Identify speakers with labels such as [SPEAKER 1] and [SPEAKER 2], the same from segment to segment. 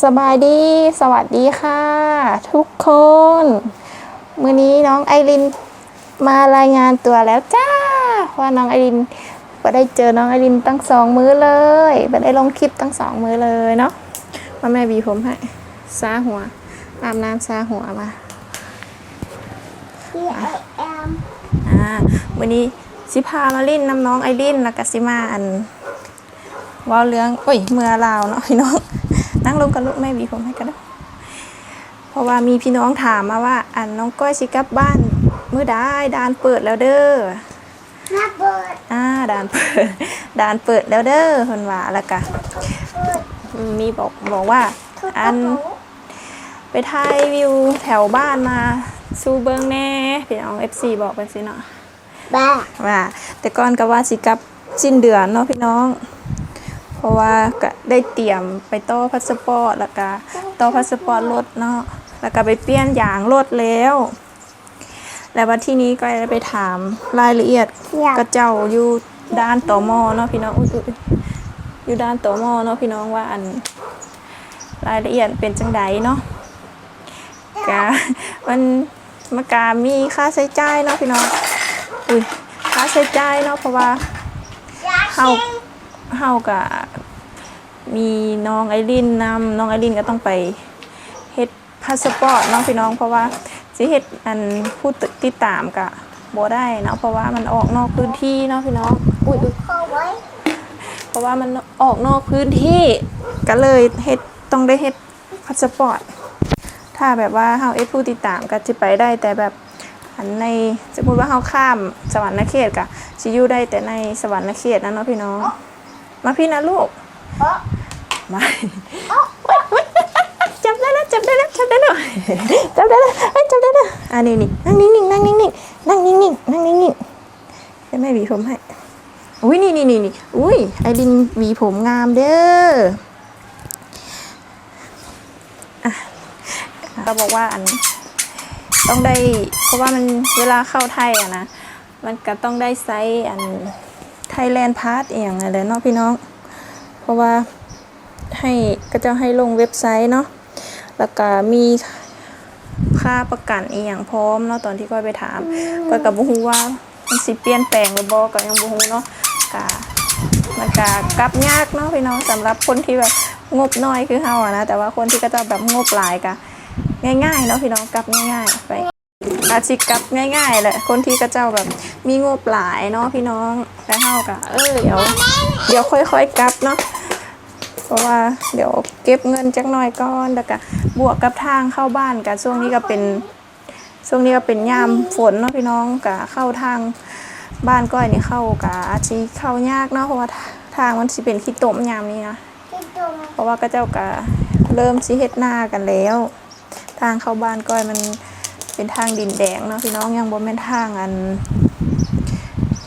[SPEAKER 1] สบายดี สวัสดีค่ะ ทุกคน มือนี้น้องไอรินมารายงานตัวแล้วจ้า ว่าน้องไอรินก็ได้เจอน้องไอรินตั้งสองมื้อเลยก็ได้ลงคลิปตั้งสองมื้อเลยเนาะมาแม่บีผมให้ซาหัวอาบน้ำซาหัวมาอ่าวันนี้สิพามาเล่นน้ำน้องไอรินแล้วก็สิมาอันว่าเรื่องโอ้ยเมื่อลาวเนาะพี่น้อง นั่งลงกันลูกแม่บีผมให้กันเด้อเพราะว่ามีพี่น้องถามมาว่า อันน้องก้อยสิกลับบ้านเมื่อได้ดานเปิดแล้วเด้อ
[SPEAKER 2] Not bird.
[SPEAKER 1] อ่าด่านเปิดด่านเปิดแล้วเด้อคนว่าแล้วก็
[SPEAKER 2] Bird.
[SPEAKER 1] มีบอกบอกว่า อัน ไปถ่ายวิวแถวบ้านมาซูเบิงแน่พี่น้อง FC บอกไปสิเนาะ
[SPEAKER 2] Ba.
[SPEAKER 1] ว่าแต่ก่อนก็ว่าสิกลับสิ้นเดือนเนาะพี่น้องเพ ราะว่าก็ได้เตรียมไปต่อพาสปอร์ตแล้วก็ต่อพาสปอร์ตรถเนาะแล้วก็ไปเปลี่ยนยางรถแล้ว แล้ววันที่นี้ก็ได้ไปถามรายละเอียด
[SPEAKER 2] ก
[SPEAKER 1] กับเจ้าอยู่ด้านต่อมอเนาะพี่น้องอยู่ด้านต่อมอเนาะพี่น้องว่าอันรายละเอียดเป็นจังใดเนาะกะมันมากามีค่าใช้จ่ายเนาะพี่น้องอุ้ยค่าใช้จ่ายเนาะเพราะว่าเฮาเฮากะ มีน้องไอรินนำน้องไอรินก็ต้องไปเฮ็ดพาสปอร์ตเนาะพี่น้องเพราะว่าสิเฮ็ดอันผู้ติดตามกะบ่ได้เนาะเพราะว่ามันออกนอกพื้นที่เนาะพี่น้องอุ้ยอุ๊ย
[SPEAKER 2] Call away.
[SPEAKER 1] เพราะว่ามันออกนอกพื้นที่ก็เลยเฮ็ดต้องได้เฮ็ดพาสปอร์ตถ้าแบบว่าเฮาเอ็ดผู้ติดตามก็จะไปได้แต่แบบอันในสมมติว่าเฮาข้ามสวรรค์เขตก็สิอยู่ได้แต่ในสวรรค์เขตนะเนาะพี่น้อง มาพี่นะลูก
[SPEAKER 2] Oh.
[SPEAKER 1] มาจับได้แล้วจับได้แล้วจับได้แล้วจับได้แล้วจับได้แล้วอะนี่นี่นั่งนิ่งๆนั่งนิ่งๆนั่งนิ่งๆนั่งนิ่งๆให้แม่หวีผมให้อุ้ยนี่นี่นี่นี่อุ้ยไอดินหวีผมงามเด้ออะเราบอกว่าอัน ต้องได้ เพราะว่ามันเวลาเข้าไทยอะนะ มันก็ต้องได้ไซส์อันไทยแลนด์พาร์ทเองอะไรเนาะพี่น้อง เพราะว่าให้ก็จะให้ลงเว็บไซต์เนาะแล้วก็มีค่าประกันอีกอย่างพร้อมเนาะตอนที่ก้อยไปถามก้อยกับบุฮูว่ามันสิเปลี่ยนแปลงหรือบอก็ยังบุฮูเนาะกะมันกะกลับยากเนาะพี่น้องสำหรับคนที่แบบงบน้อยคือเฮาอะนะแต่ว่าคนที่ก็จะแบบงบหลายกะง่ายๆเนาะพี่น้องกลับง่ายๆไป อาชิกับง่ายๆแหละคนที่กระเจ้าแบบมีงบหลายเนาะพี่น้องแต่เฮากะเออเดี๋ยว เดี๋ยวค่อยๆกับเนาะเพราะว่าเดี๋ยวเก็บเงินจักหน่อยก่อนแล้วก็บวกกับทางเข้าบ้านกันช่วงนี้ก็เป็นช่วงนี้ก็เป็นยามฝนเนาะพี่น้องกะเข้าทางบ้านก้อยนี่เข้ากะอาชีเข้ายากเนาะเพราะว่าทางมันสิเป็นขี้ตมยามนี้นะเพราะว่ากระเจ้ากะเริ่มสิเฮ็ดหน้ากันแล้ว ทางเข้าบ้านก้อยมัน เป็นทางดินแดงเนาะพี่น้องยังบ่แม่นทางอัน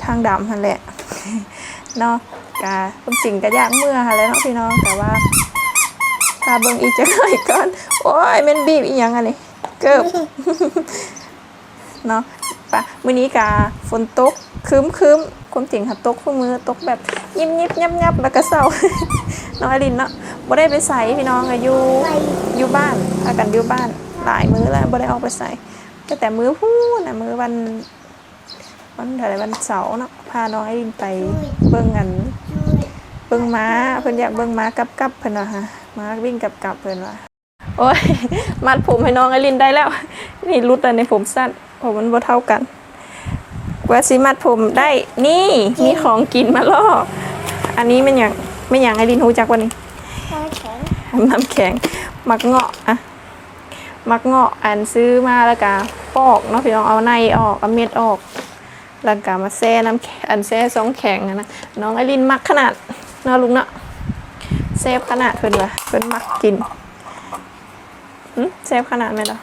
[SPEAKER 1] ทางดำหั่นแหละเนาะกะความจริงก็ยากเมื่อหั่นแล้วเนาะพี่น้องแต่ว่าถ้าเบิ่งอีกจักหน่อยก่อน โอ้ยแม่นบีบอีหยังอันนี้เกิบเนาะปะมื้อนี้กะฝนตกคืมคืมความจริงค่ะตกคู่มือตกแบบยิบยิบยับยับแล้วก็เศร้าน้องอลินเนาะบ่ได้ไปใส่พี่น้องอะอยู่อยู่บ้านพากันอยู่บ้าน หลายมื้อแล้วบ่ได้ออกไปใส่แต่แต่มื้อพูดนะมื้อวันวันอะไรวันเสาร์เนาะพาน้องไอรินไปเบิ่งกันเบิ่งม้าเพิ่นอยากเบิ่งม้ากับกับเพิ่นว่าฮะม้าวิ่งกับกับเพิ่นว่าโอ้ยมัดผมให้น้องไอรินได้แล้ว นี่รุดแต่ในผมสั้นผมมันบ่เท่ากันกว่าสิมัดผมได้นี่มีของกินมาล่ออันนี้มันอย่างไม่อย่างไอรินฮู้จักวันนี้
[SPEAKER 2] Okay.
[SPEAKER 1] น้ำแข็งมักเงาะอะ มักเงาะอันซื้อมาแล้วก็ปอกเนาะพี่น้องเอาในออกเอาเม็ดออก แล้วก็มาแช่น้ำอันแช่ซองแข็งนะน้องไอรินมักขนาดเนาะลุงเนาะเซฟขนาดเพิ่นว่ะเพิ่นมักกินหึเซฟขนาดไหมล่ะ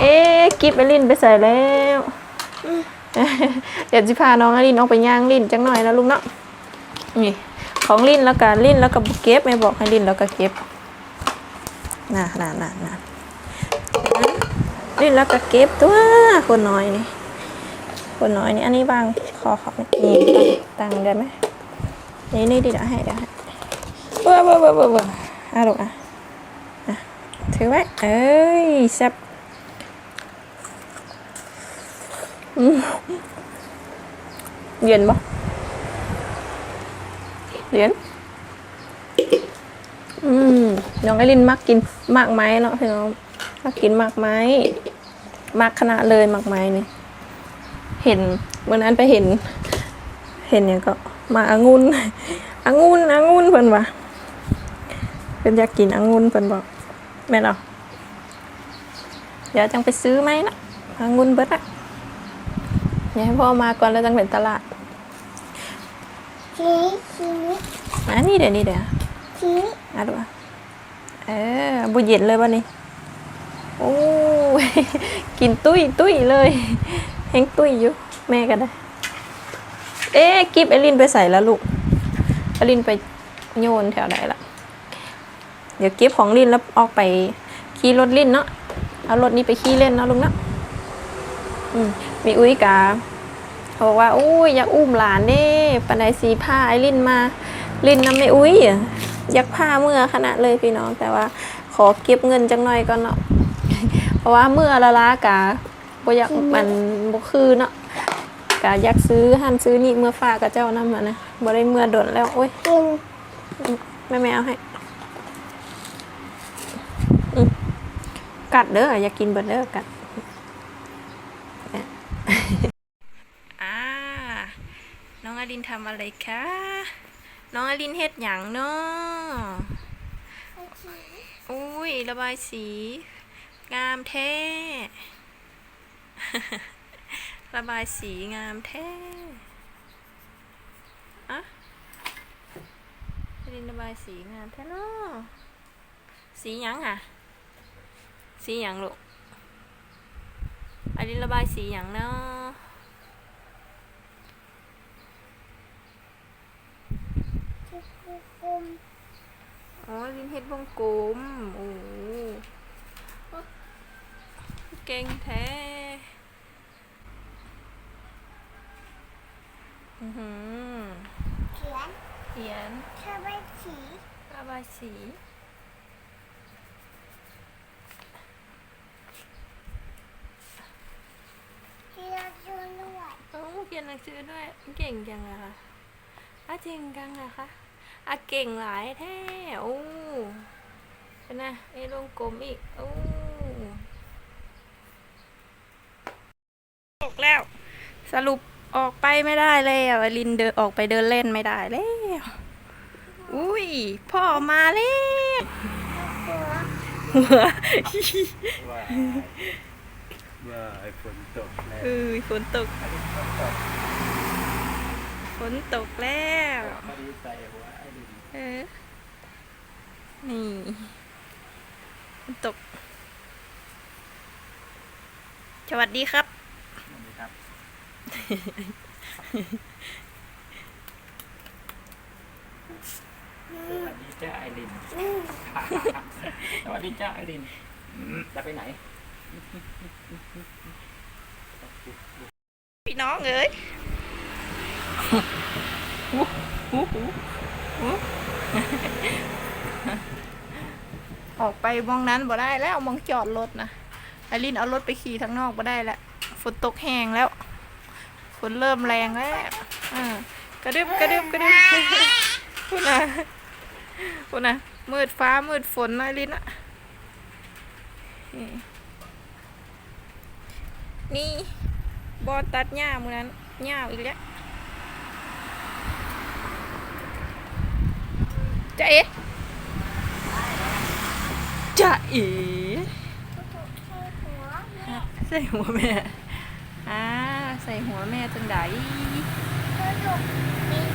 [SPEAKER 1] เอ๊กิฟไอรินไปใส่แล้วเดี๋ยวจะพาน้องไอรินออกไปย่างลินจังหน่อยนะลุงเนาะนี่ของลินแล้วก็ลินแล้วก็เก็บไม่บอกให้ลินแล้วก็เก็บน่ะน่ะน่ะน่ะ ลิ้นแล้วก็เก็บตัวคนน้อยนี่คนน้อยนี่อันนี้บางขอขอนี่ตังได้ไหมนี่นี่ดิเดี๋ยวให้เดี๋ยวให้เบ้อเบ้อเบ้อเบ้อเบ้ออะลูกอะถือไว้เอ้ยแซ่บเย็นปะเย็นอืมน้องไอรินมักกินมากไหมเนาะพี่น้อง มักกินมากไม้มากขนาดเลยมากไม้นี่เห็นวันนั้นไปเห็น เห็นอย่างก็มาองุ่นองุ่นองุ่นเพิ่นว่าเพิ่นอยากกินองุ่นเพิ่นบอกแม่นเอาเดี๋ยวจังไปซื้อไหมนะองุ่นเบิดอะอย่าให้พ่อมาก่อนแล้วจังเป็นตลาด
[SPEAKER 2] ชี้ชี้
[SPEAKER 1] อะนี่เดี๋ยวนี้เดี๋ยว
[SPEAKER 2] ชี้
[SPEAKER 1] อะดูอะเออบุเย็นเลยวันนี้ โอ้ยกินตุ้ยตุ้ยเลยแห้งตุ้ยอยู่แม่ก็ได้ เอ๊ะกิฟเอลินไปใส่แล้วลูกเอลินไปโยนแถวไหนละเดี๋ยวกิฟของลินแล้วออกไปขี่รถลินเนาะเอารถนี้ไปขี่เล่นเนาะลุงเนาะมีอุ้ยกาเขาบอกว่าอุ้ยอยากอุ้มหลานเด้ปนไดสีผ้าไอลินมา ลินน้ำไม่อุ้ยอะอยากผ้าเมื่อขนาดเลยพี่น้องแต่ว่าขอเก็บเงินจังหน่อยก่อนเนาะ เพราะว่าเมื่อละล้ากาบ่อยากมันบ่คือเนาะกาอยากซื้อหันซื้อนี่เมื่อฝากกับเจ้านั่นมานะบ่ได้เมื่อดนแล้วโอ้ย
[SPEAKER 2] กิน
[SPEAKER 1] แม่แม่เอาให้อืมกัดเด้ออยากกินเบิดเด้อกัดเนี่ยอ่าน้องอลินทำอะไรคะ น้องอลินเฮ็ดหยังเนาะอุ้ยระบายสี งามแท้ ระบายสีงามแท้อะอลินระบายสีงามแท้เนาะสีหยังอะ สีหยังลูกอลินระบายสีหยังเนาะ
[SPEAKER 2] กุม
[SPEAKER 1] อ๋อลินเฮ็ดวงกลมโอ้ เก่งแท้อือหือ
[SPEAKER 2] เขียน
[SPEAKER 1] เขียน
[SPEAKER 2] ชอบไปสี
[SPEAKER 1] ระบายสี
[SPEAKER 2] ที่เราดูด้วย
[SPEAKER 1] โอ้เขียนหนังสือด้วย เก่งจังเลยค่ะอาเก่งจังเลยค่ะอาเก่งหลายแท้โอ้เป็นไงไอ้วงกลมอีกโอ้ตกแล้ว ส รุปออกไปไม่ได้แล้วอลินเดินออกไปเดินเล่นไม่ได้แล้ว อุ้ยพ่อมาแล้ว
[SPEAKER 2] หัว
[SPEAKER 1] หัว
[SPEAKER 3] ว่าว่าไอ้ฝนตกแล้ว
[SPEAKER 1] เอ้ยฝนตก ฝนตกแล้ว
[SPEAKER 3] พอดีใส่หัวไอ้ดิน
[SPEAKER 1] เออนี่ฝนตก สวัสดีครับ
[SPEAKER 3] นี่ครับ สวัสดีจ้าไอริน สวัสดีจ้าไอริน จะไปไหน
[SPEAKER 1] พี่น้องเอ้ยออกไปมองนั้นบ่ได้แล้วมองจอดรถนะไอรินเอารถไปขี่ทางนอกบ่ได้แล้วฝนตกแห้งแล้ว นเริ่มแรงแล้วอ่ากระดึบกระดึบกระดึบพูดนะพูดนะมืดฟ้ามืดฝนนะไอรินอะนี่นี่บอลตัดหญ้ามือนั้นหญ้าอีกแล้วจะเอ๋จะเอ๋
[SPEAKER 2] ใส่หัวแม่
[SPEAKER 1] ใส่หัวแม่อ่า ใส่หัวแม่จังได
[SPEAKER 2] กระดูกกิน